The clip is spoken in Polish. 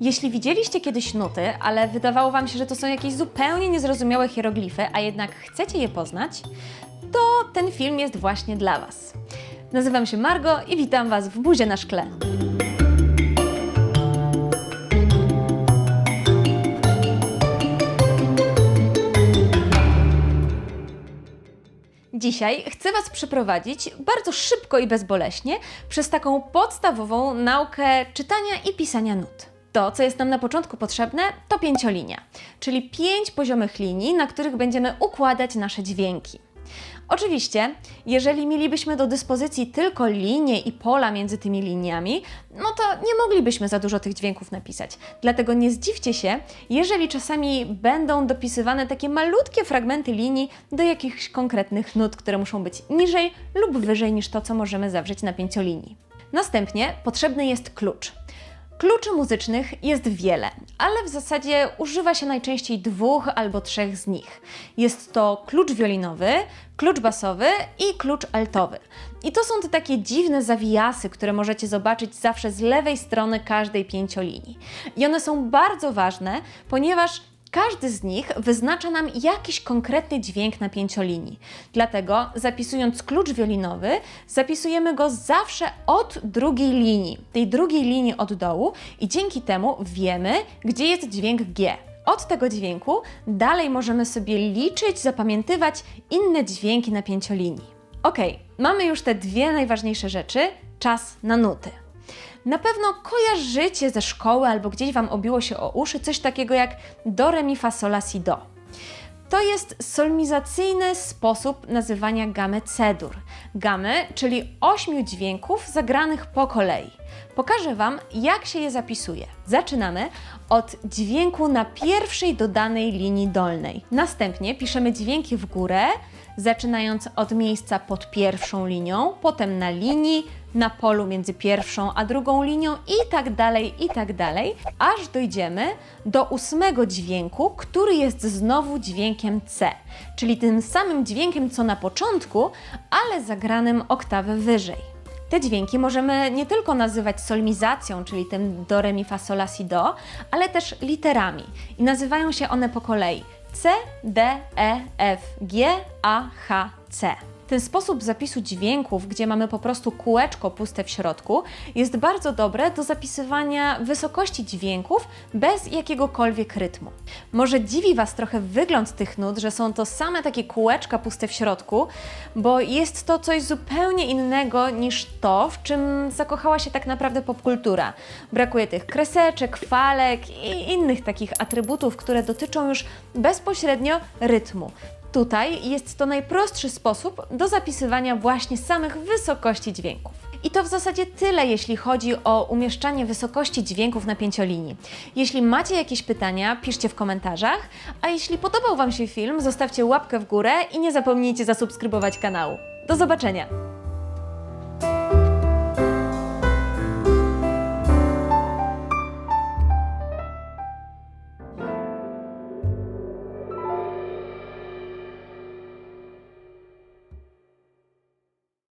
Jeśli widzieliście kiedyś nuty, ale wydawało Wam się, że to są jakieś zupełnie niezrozumiałe hieroglify, a jednak chcecie je poznać, to ten film jest właśnie dla Was. Nazywam się Margo i witam Was w Buzie na Szkle. Dzisiaj chcę Was przeprowadzić bardzo szybko i bezboleśnie przez taką podstawową naukę czytania i pisania nut. To, co jest nam na początku potrzebne, to pięciolinia, czyli pięć poziomych linii, na których będziemy układać nasze dźwięki. Oczywiście, jeżeli mielibyśmy do dyspozycji tylko linie i pola między tymi liniami, no to nie moglibyśmy za dużo tych dźwięków napisać. Dlatego nie zdziwcie się, jeżeli czasami będą dopisywane takie malutkie fragmenty linii do jakichś konkretnych nut, które muszą być niżej lub wyżej niż to, co możemy zawrzeć na pięciolinii. Następnie potrzebny jest klucz. Kluczy muzycznych jest wiele, ale w zasadzie używa się najczęściej dwóch albo trzech z nich. Jest to klucz wiolinowy, klucz basowy i klucz altowy. I to są te takie dziwne zawijasy, które możecie zobaczyć zawsze z lewej strony każdej pięciolinii. I one są bardzo ważne, ponieważ każdy z nich wyznacza nam jakiś konkretny dźwięk na pięciolinii. Dlatego zapisując klucz wiolinowy, zapisujemy go zawsze od drugiej linii, tej drugiej linii od dołu i dzięki temu wiemy, gdzie jest dźwięk G. Od tego dźwięku dalej możemy sobie liczyć, zapamiętywać inne dźwięki na pięciolinii. Ok, mamy już te dwie najważniejsze rzeczy. Czas na nuty. Na pewno kojarzycie ze szkoły albo gdzieś Wam obiło się o uszy coś takiego jak do, re, mi, fa, sol, si, do. To jest solmizacyjny sposób nazywania gamy C-dur. Gamy, czyli ośmiu dźwięków zagranych po kolei. Pokażę Wam, jak się je zapisuje. Zaczynamy od dźwięku na pierwszej dodanej linii dolnej. Następnie piszemy dźwięki w górę, zaczynając od miejsca pod pierwszą linią, potem na linii, na polu między pierwszą a drugą linią i tak dalej, i tak dalej, aż dojdziemy do ósmego dźwięku, który jest znowu dźwiękiem C, czyli tym samym dźwiękiem co na początku, ale zagranym oktawę wyżej. Te dźwięki możemy nie tylko nazywać solmizacją, czyli tym do, re, mi, fa, sol, la, si, do, ale też literami. I nazywają się one po kolei C, D, E, F, G, A, H, C. Ten sposób zapisu dźwięków, gdzie mamy po prostu kółeczko puste w środku, jest bardzo dobre do zapisywania wysokości dźwięków bez jakiegokolwiek rytmu. Może dziwi Was trochę wygląd tych nut, że są to same takie kółeczka puste w środku, bo jest to coś zupełnie innego niż to, w czym zakochała się tak naprawdę popkultura. Brakuje tych kreseczek, falek i innych takich atrybutów, które dotyczą już bezpośrednio rytmu. Tutaj jest to najprostszy sposób do zapisywania właśnie samych wysokości dźwięków. I to w zasadzie tyle, jeśli chodzi o umieszczanie wysokości dźwięków na pięciolinii. Jeśli macie jakieś pytania, piszcie w komentarzach, a jeśli podobał Wam się film, zostawcie łapkę w górę i nie zapomnijcie zasubskrybować kanału. Do zobaczenia!